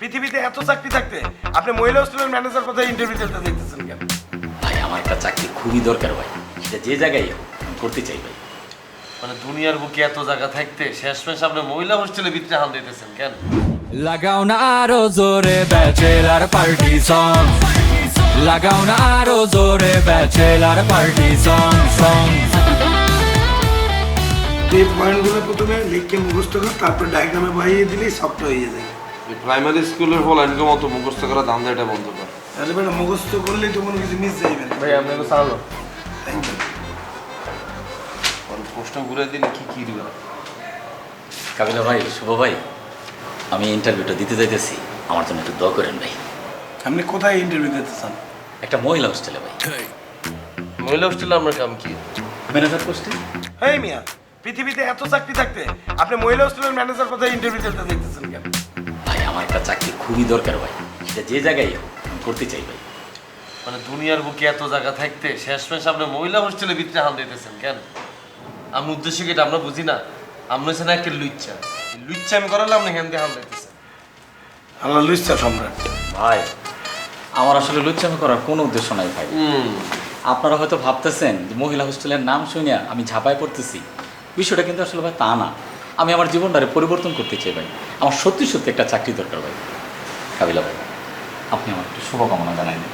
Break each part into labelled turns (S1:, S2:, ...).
S1: পৃথিবীতে এত চাকরি থাকতে আপনি মহিলা হোস্টেলের ম্যানেজার কোথায় ইন্টারভিউ দিতে দেখতেছেন কেন?
S2: ভাই আমার একটা চাকরি খুবই দরকার ভাই। সেটা যে জায়গায় হোক আমি করতে চাই ভাই।
S3: মানে দুনিয়ার বুকে এত জায়গা থাকতে শেষমেশ আপনি মহিলা হোস্টেলে ভিতরে হাল দিতেছেন কেন?
S4: লাগাও না আরও জোরে ব্যাচেলার পার্টি সং লাগাও না আরও জোরে ব্যাচেলার পার্টি সং সং
S1: এই পয়েন্টগুলো প্রথমে লিখকে মুখস্থ কর তারপর ডায়াগ্রামে বহিয়ে দিলেই সফট হয়ে যায়
S5: প্রাইমারি স্কুলের হল আইনকে মতো মুখস্থ করা ধান্দা এটা বন্ধ কর।
S1: তাহলে বেটা মুখস্থ করলেই তো কোনো কিছু মিস যাইবে না।
S3: ভাই আপনাকে চালো
S1: Thank you.
S3: প্রশ্ন ঘুরে দিলে কি কি দিবে?
S2: কাবিলা ভাই শুভ ভাই আমি ইন্টারভিউটা দিতে যাইতেছি। আমার জন্য একটু দোয়া করেন ভাই।
S1: আপনি কোথায় ইন্টারভিউ দিতে চান?
S2: একটা মহিলা হোস্টেলে ভাই।
S3: মহিলা হোস্টেলে আপনার কাম কি?
S2: ম্যানেজার পোস্টে
S1: হেই মিয়া পৃথিবীতে এত চাকরি থাকতে আপনি মহিলা হোস্টেলের ম্যানেজার কোথায় ইন্টারভিউ দিতে দেখতেছেন কেন?
S2: আমার একটা চাকরি খুবই দরকার ভাই। সেটা যে জায়গায় হোক করতে চাই ভাই।
S3: মানে দুনিয়ার বুকে এত জায়গা থাকতে শেষমেশ আপনি মহিলা হোস্টেলে ভিতরে হাল দিতেছেন কেন? আমি উদ্দেশ্য কি এটা আমরা বুঝি না? আপনি হচ্ছেন একটা লুচ্চা। লুচ্চা আমি করালে আপনি হ্যান্ডে হাল দিতেছেন।
S1: আল্লাহ লুইসা সম্রাট।
S2: ভাই আমার আসলে লুচ্চামি করার কোনো উদ্দেশ্য নাই ভাই।
S3: হুম।
S2: আপনারা হয়তো ভাবতেছেন যে মহিলা হোস্টেলের নাম শুনিয়া আমি ঝাঁপায় পড়তেছি। বিষয়টা কিন্তু আসলে ভাই তা না। আমি আমার জীবনটারে পরিবর্তন করতে চাই ভাই। আমার সত্যি সত্যি একটা চাকরি দরকার ভাই। কাবিলা ভাই আপনি আমার একটু শুভকামনা জানাই দিন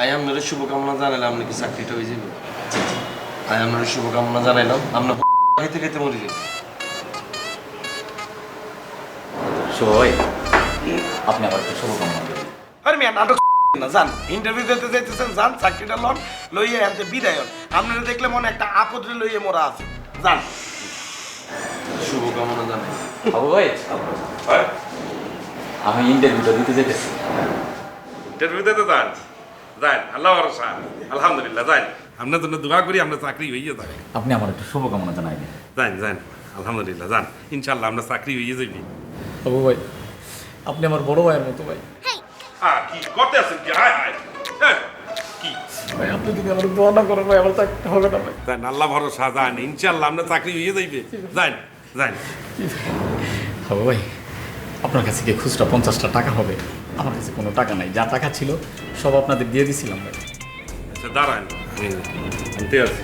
S3: আই আপনার শুভকামনা জানাইলাম আপনি কি চাকরিটা হয়ে যাবে আই আপনার শুভকামনা জানাইলাম আপনার খাইতে খাইতে মরে যাবে
S2: শুভ ভাই আপনি আমার একটু শুভকামনা দেবেন
S1: আরে মিয়া নাটক না যান। ইন্টারভিউ দিতে যাইতেছেন যান চাকরিটা লন লইয়ে আনতে বিদায় হন। আপনারা দেখলে মনে একটা আপদে লইয়ে মোরা আছে। যান।
S3: শুভকামনা জানাই।
S2: বাবু ভাই? আমি ইন্টারভিউটা দিতে যেতেছি।
S6: ইন্টারভিউ দিতে যান। যান আল্লাহ ভরসা। আলহামদুলিল্লাহ যান। আপনার জন্য দোয়া করি আমরা চাকরি হইয়ে যাবে
S2: আপনি আমার একটু শুভকামনা জানাই দিন।
S6: যান যান। আলহামদুলিল্লাহ যান। ইনশাল্লাহ আমরা চাকরি হইয়ে যাবি
S2: বাবু ভাই আপনি আমার বড় ভাইয়ের মতো ভাই।
S6: হ্যাঁ কি করতে আছেন কি? হায় হায়। হ্যাঁ, কি?
S2: ভাই আপনি যদি আমার দোয়া না করেন ভাই আমার চাকরি হবে না ভাই।
S6: যান আল্লাহ ভরসা যান। ইনশাল্লাহ আমরা চাকরি হইয়ে যাইবে। যান। যান।
S2: বাবু ভাই আপনার কাছে কি খুচরা পঞ্চাশটা টাকা হবে। আমার কাছে কোনো টাকা নাই যা টাকা ছিল সব আপনাদের দিয়ে দিছিলাম ভাই।
S6: আচ্ছা দাঁড়ান। আনতে আছি।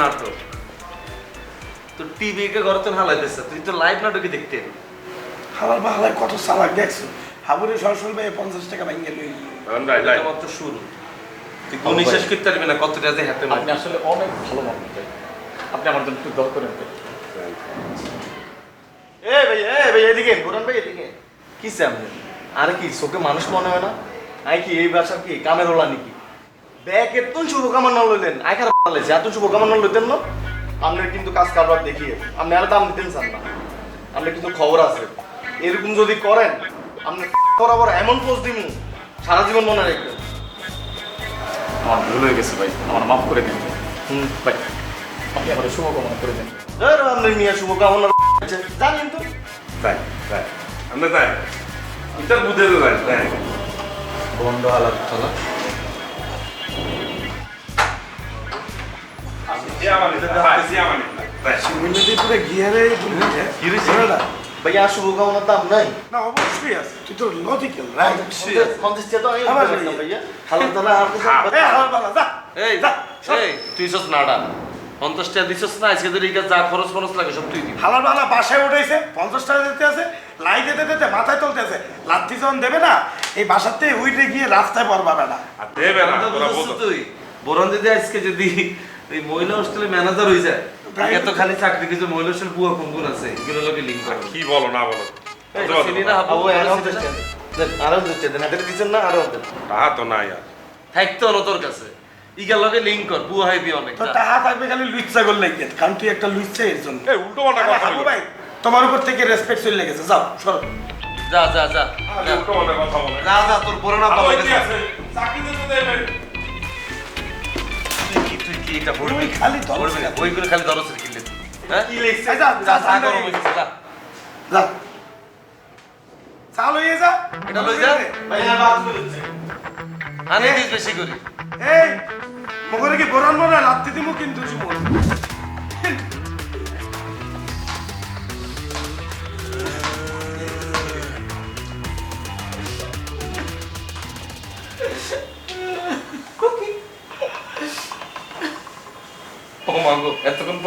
S3: নাটক। তো টিভি কে ঘরে তো হালাইতেছে তুই তো লাইভ নাটকে দেখতে।
S1: হালাল বাহালায় কত সালাক দেখছ হাবুরে সরসল ভাই পঞ্চাশ টাকা ভাঙিয়ে লই
S3: মাত্র শুরু। তুই কোন শেষ করতে পারবি না কত টাকা হাতে
S2: আপনি আসলে অনেক ভালো মানুষ আপনি আমার জন্য একটু দোয়া করেন
S3: এ ভাই এ ভাই এদিকে ঘুরান ভাই এদিকে। কি সামনে আরে কি চোখে মানুষ মনে হয় না? আই কি এই বাসা কি কামের ওলা নাকি? ব্যাগ এত শুভকামনা লইলেন আই খারাপ পালাইছে এত শুভকামনা লইতেন না? আপনার কিন্তু কাজ কারবার দেখিয়ে আপনি আর দাম দিতেন চান না। আপনার কিন্তু খবর আছে। এরকম যদি করেন আপনি বরাবর এমন পোস্ট দিন সারা জীবন মনে রাখবেন।
S2: আমার ভুল হয়ে গেছে ভাই আমার মাফ করে দিন। হুম ভাই আপনি আমার শুভকামনা করে দেন।
S3: আপনার মিয়া শুভকামনা জানেন তো?
S6: যাই যাই আমরা যাই ইন্টারভিউ দিতে যাই যাই
S3: বন্ধ
S1: গিয়ারে
S3: কি হয়েছে? ভাইয়া শুভকামনার দাম নাই।
S1: না অবশ্যই আছে। তুই তো লজিক্যাল রাইট
S3: পঞ্চাশ টাকা
S1: ভাইয়া।
S3: এই
S1: যা সব।
S3: এই তুই সস নাডা। পঞ্চাশ টাকা দিছস না আজকে তোর যা খরচ খরচ লাগে সব তুই দিবি।
S1: হালাল বালা বাসায় উঠেছে পঞ্চাশ টাকা দিতে আছে লাই দিতে দিতে মাথায় তুলতে আছে লাত্তি যখন দেবে না এই বাসার উইটে গিয়ে রাস্তায় পড়বা না।
S6: দেবে না তোরা
S3: বুঝছিস
S6: বলো।
S3: তুই বরং যদি আজকে যদি এই মহিলা হোস্টেলে ম্যানেজার হয়ে যায় আগে তো খালি চাকরি কিছু মহিলা হোস্টেল বুয়া কোন কোন আছে এগুলো লোকে লিঙ্ক করে।
S6: কি বলো না বলো।
S3: চিনি না হাবু আরও না। দেন
S6: তো আর।
S3: থাকতো না তোর কাছে। ইগার লগে লিঙ্ক কর বুয়া হাইবি অনেক।
S1: তো টাহা থাকবে খালি লুচ্চা গোল লাগবে কারণ তুই একটা লুচ্চা এর জন্য।
S6: এই উল্টো পাল্টা কথা বলো।
S1: ভাই তোমার উপর থেকে রেসপেক্ট চলে গেছে যাও সরো।
S3: যা যা যা
S6: উল্টো পাল্টা কথা বলো।
S3: যা যা তোর বড় না
S6: ভালো
S3: পাবে
S6: কি আছে চাকরি দিতে দেবে।
S3: কি তুই কি এটা
S1: তুই খালি
S3: পড়বি না
S1: খালি।
S3: খালি কিনলে তুই হ্যাঁ?
S1: কি লিখছে?
S3: যা
S1: যা,
S3: যা
S1: যা,
S3: যা
S1: যা,
S3: গরম যা। এটা লই যা। ভাই আর বাস করেছে আনে দিস বেশি করি।
S1: এই মগরে কি বোরান মনে লাত্তি দিমু কিন্তু
S3: ও এতক্ষণ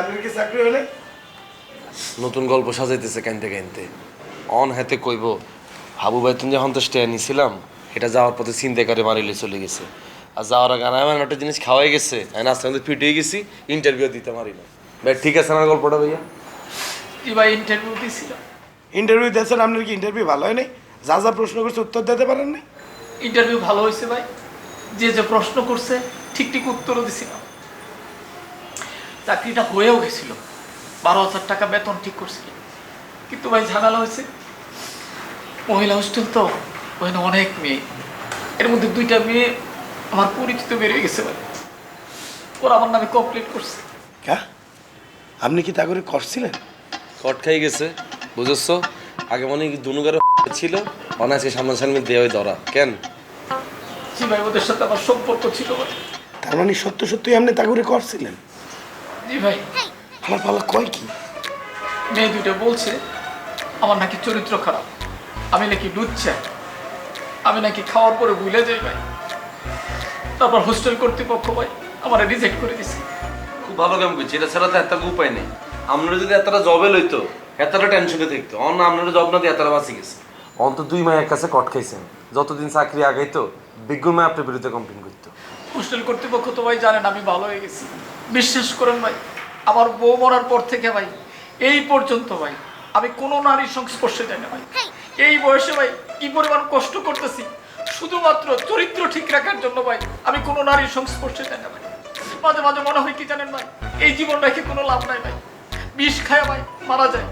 S1: আপনি কি চাকরি হয়
S3: নতুন গল্প সাজাইতেছে কানতে কানতে অন হাতে কইব হাবু ভাই তুমি যখন তো স্টে নিছিলাম এটা যাওয়ার পথে চিন্তা করে মারিলে চলে গেছে। আর যাওয়ার আগে আমার এমন একটা জিনিস খাওয়াই গেছে। আমি আস্তে আস্তে ফিটে গেছি ইন্টারভিউ দিতে পারি না ভাই ঠিক আছে না গল্পটা ভাইয়া?
S7: ভাই ইন্টারভিউ দিয়েছিলাম
S1: ইন্টারভিউ দিয়েছেন আপনার কি ইন্টারভিউ ভালো হয় নাই যা যা প্রশ্ন করছে উত্তর দিতে পারেন নাই?
S7: ইন্টারভিউ ভালো হয়েছে ভাই। যে যে প্রশ্ন করছে ঠিক ঠিক উত্তরও দিছিলাম। চাকরিটা হয়েও গেছিল। বারো হাজার টাকা বেতন ঠিক করছিল। কিন্তু ভাই ঝামেলা হয়েছে। মহিলা হোস্টেল তো। ওখানে অনেক মেয়ে। এর মধ্যে দুইটা মেয়ে আমার পরিচিত বেরিয়ে গেছে ভাই। ওরা আমার নামে কমপ্লেন করছে।
S1: কা আপনি কি তা করে করছিলেন
S3: কট খাই গেছে বুঝেছ? আগে মনে হয় দুনুগারে ছিল অনায়াসে সামনাসামনি দেওয়া ধরা। কেন?
S7: জি ভাই ওদের সাথে আমার সম্পর্ক ছিল ভাই।
S1: তার মানে সত্য সত্যই আপনি তা করে করছিলেন
S7: জি ভাই।
S1: আমার পালা কয় কি?
S7: মেয়ে দুইটা বলছে আমার নাকি চরিত্র খারাপ। আমি নাকি লুচ্ছা। আমি নাকি খাওয়ার পরে ভুলে যাই ভাই। তারপর হোস্টেল কর্তৃপক্ষ ভাই আমার রিজেক্ট করে দিছে।
S3: খুব ভালো কাম করছি এটা ছাড়া তো এত উপায় নেই। আপনারা যদি এতটা জবে লইতো এতটা টেনশনে থাকতো অন্য আপনারা জব না দিয়ে এতটা বাঁচি গেছে। অন্ত দুই মায়ের কাছে কট খাইছেন। যতদিন চাকরি আগাইতো বিজ্ঞ মায় আপনার বিরুদ্ধে কমপ্লেন করতো।
S7: হোস্টেল কর্তৃপক্ষ তো ভাই জানেন আমি ভালো হয়ে গেছি। বিশ্বাস করেন ভাই আমার বউ মরার পর থেকে ভাই এই পর্যন্ত ভাই আমি কোনো নারীর সংস্পর্শে যাই না ভাই। এই বয়সে ভাই কি পরিমাণ কষ্ট করতেছি? শুধুমাত্র চরিত্র ঠিক রাখার জন্য ভাই আমি কোনো নারীর সংস্পর্শে যাই না ভাই। মাঝে মাঝে মনে হয় কি জানেন ভাই এই জীবন রেখে কোনো লাভ নাই ভাই। বিষ খায় ভাই মারা যায়।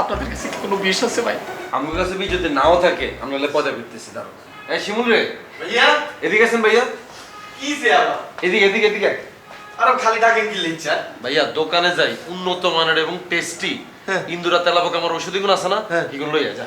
S7: আপনাদের কাছে কি কোনো বিষ আছে ভাই?
S3: আমার কাছে বি যদি নাও থাকে আমরা পদে ফিরতেছি দাঁড়ো এই শিমুল রে।
S8: ভাইয়া?
S3: এদিকে আছেন ভাইয়া।
S8: কি যে আবার?
S3: এদিকে এদিকে এদিকে।
S8: আরও খালি ডাকেন কি লিখছা
S3: ভাইয়া দোকানে যাই উন্নত মানের এবং টেস্টি ইন্দুরা তেলাপোক আমার ওষুধ গুণ আছে না? এগুলো লইয়া যা।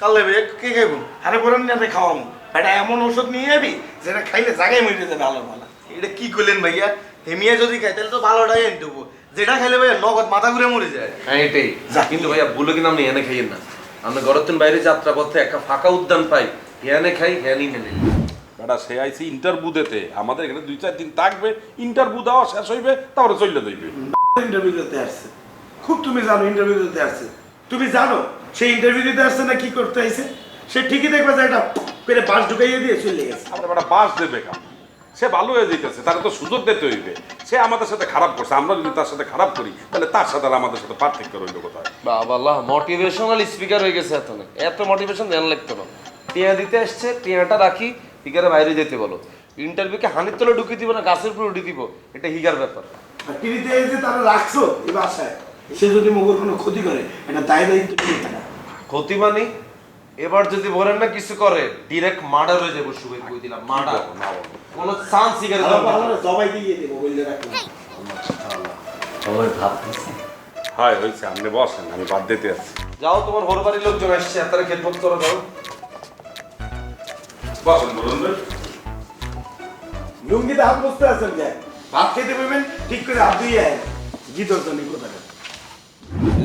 S8: কালে ভাইয়া কে খাইব?
S1: আরে বলেন না খাওয়াম এটা এমন ওষুধ নিয়ে যাবি যেটা খাইলে জায়গায় মরে যাবে আলো মালা
S8: এটা কি করলেন ভাইয়া? হেমিয়া যদি খাই তাহলে তো ভালোটাই এনে দেবো যেটা খাইলে ভাইয়া নগদ মাথা ঘুরে মরে যায়।
S3: হ্যাঁ এটাই। কিন্তু ভাইয়া বলে কিন্তু আপনি এনে খাইয়েন না। আমরা গরতেন বাইরে যাত্রা পথে একটা ফাঁকা উদ্যান পাই। হেয়ানে খাই হেয়ানি মেনে নিই।
S6: বেটা সে আইসি ইন্টারভিউ দিতে আমাদের এখানে দুই চার দিন থাকবে ইন্টারভিউ দেওয়া শেষ হইবে তারপরে চলে যাইবে।
S1: ইন্টারভিউ দিতে আসছে। খুব তুমি জানো ইন্টারভিউ দিতে আসছে। তুমি জানো? সে ইন্টারভিউ দিতে আসছে না কি করতে আইছে? সে ঠিকই দেখবে যে একটা করে বাস ঢুকাইয়ে দিয়ে চলে গেছে।
S6: আমরা বেটা বাস দেবে কাম সে ভালো হয়ে যেতেছে তার তো সুযোগ দিতে হইবে। সে আমাদের সাথে খারাপ করছে আমরা যদি তার সাথে খারাপ করি তাহলে তার সাথে আর আমাদের সাথে পার্থক্য রইল কোথায়?
S3: বাবা আল্লাহ মোটিভেশনাল স্পিকার হয়ে গেছে এত না এত মোটিভেশন ধ্যান লাগতো না। টিয়া দিতে আসছে টিয়াটা রাখি হিগারে বাইরে যেতে বলো। ইন্টারভিউকে হানির তলে ঢুকিয়ে দিব না গাছের উপরে উঠে দিব? এটা হিগার ব্যাপার।
S1: তারা রাখছো এই বাসায়? সে যদি মগর কোনো ক্ষতি করে এটা দায় দায়িত্ব থাকা।
S3: ক্ষতি মানে? এবার যদি বলেন না কিছু করে ডিরেক্ট মার্ডার হয়ে যাব শুভে কই দিলাম মার্ডার কোনো চান্স
S1: ভালো জবাই দিয়ে দেবো বললে রাখলাম
S7: সবাই ভাবতেছে
S6: হয় হয়েছে আপনি বসেন আমি বাদ দিতে আছি
S3: যাও তোমার ঘর বাড়ির লোকজন আসছে এত খেদমত করো যাও।
S6: বসেন বলুন।
S1: লুঙ্গিতে হাত বসতে আছেন যে? ভাত খেতে পারবেন ঠিক করে হাত দিয়ে আয়। গীতর জন্য কোথায়